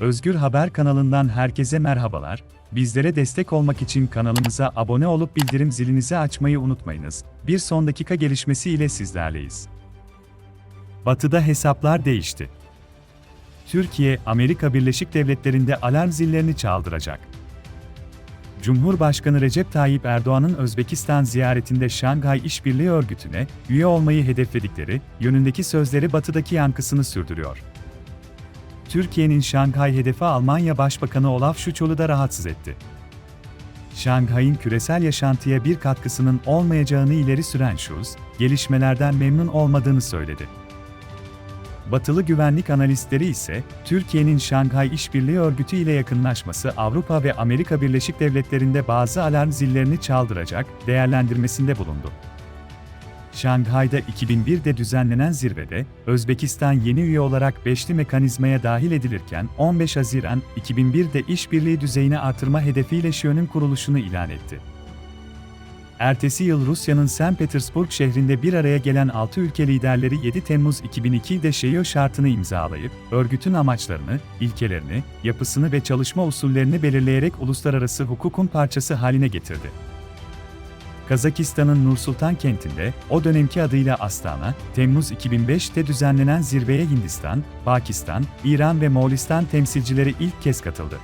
Özgür Haber kanalından herkese merhabalar. Bizlere destek olmak için kanalımıza abone olup bildirim zilinizi açmayı unutmayınız. Bir son dakika gelişmesi ile sizlerleyiz. Batı'da hesaplar değişti. Türkiye, Amerika Birleşik Devletleri'nde alarm zillerini çaldıracak. Cumhurbaşkanı Recep Tayyip Erdoğan'ın Özbekistan ziyaretinde Şanghay İşbirliği Örgütü'ne üye olmayı hedefledikleri yönündeki sözleri batıdaki yankısını sürdürüyor. Türkiye'nin Şanghay hedefi Almanya Başbakanı Olaf Scholz'u da rahatsız etti. Şanghay'ın küresel yaşantıya bir katkısının olmayacağını ileri süren Scholz, gelişmelerden memnun olmadığını söyledi. Batılı güvenlik analistleri ise, Türkiye'nin Şanghay İşbirliği Örgütü ile yakınlaşması Avrupa ve Amerika Birleşik Devletleri'nde bazı alarm zillerini çaldıracak değerlendirmesinde bulundu. Şanghay'da 2001'de düzenlenen zirvede, Özbekistan yeni üye olarak beşli mekanizmaya dahil edilirken 15 Haziran 2001'de işbirliği düzeyini artırma hedefiyle ŞİO'nun kuruluşunu ilan etti. Ertesi yıl Rusya'nın St. Petersburg şehrinde bir araya gelen 6 ülke liderleri 7 Temmuz 2002'de ŞEİO şartını imzalayıp, örgütün amaçlarını, ilkelerini, yapısını ve çalışma usullerini belirleyerek uluslararası hukukun parçası haline getirdi. Kazakistan'ın Nursultan kentinde, o dönemki adıyla Astana, Temmuz 2005'te düzenlenen zirveye Hindistan, Pakistan, İran ve Moğolistan temsilcileri ilk kez katıldı.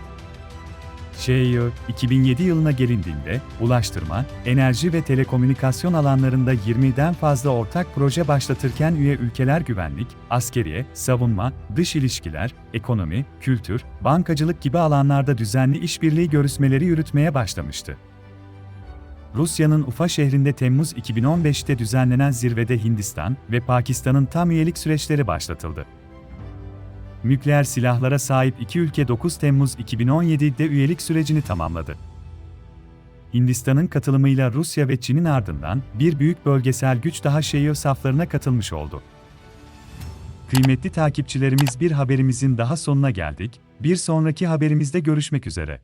ŞEİO, 2007 yılına gelindiğinde, ulaştırma, enerji ve telekomünikasyon alanlarında 20'den fazla ortak proje başlatırken üye ülkeler güvenlik, askeriye, savunma, dış ilişkiler, ekonomi, kültür, bankacılık gibi alanlarda düzenli işbirliği görüşmeleri yürütmeye başlamıştı. Rusya'nın Ufa şehrinde Temmuz 2015'te düzenlenen zirvede Hindistan ve Pakistan'ın tam üyelik süreçleri başlatıldı. Nükleer silahlara sahip iki ülke 9 Temmuz 2017'de üyelik sürecini tamamladı. Hindistan'ın katılımıyla Rusya ve Çin'in ardından bir büyük bölgesel güç daha ŞEİO saflarına katılmış oldu. Kıymetli takipçilerimiz bir haberimizin daha sonuna geldik. Bir sonraki haberimizde görüşmek üzere.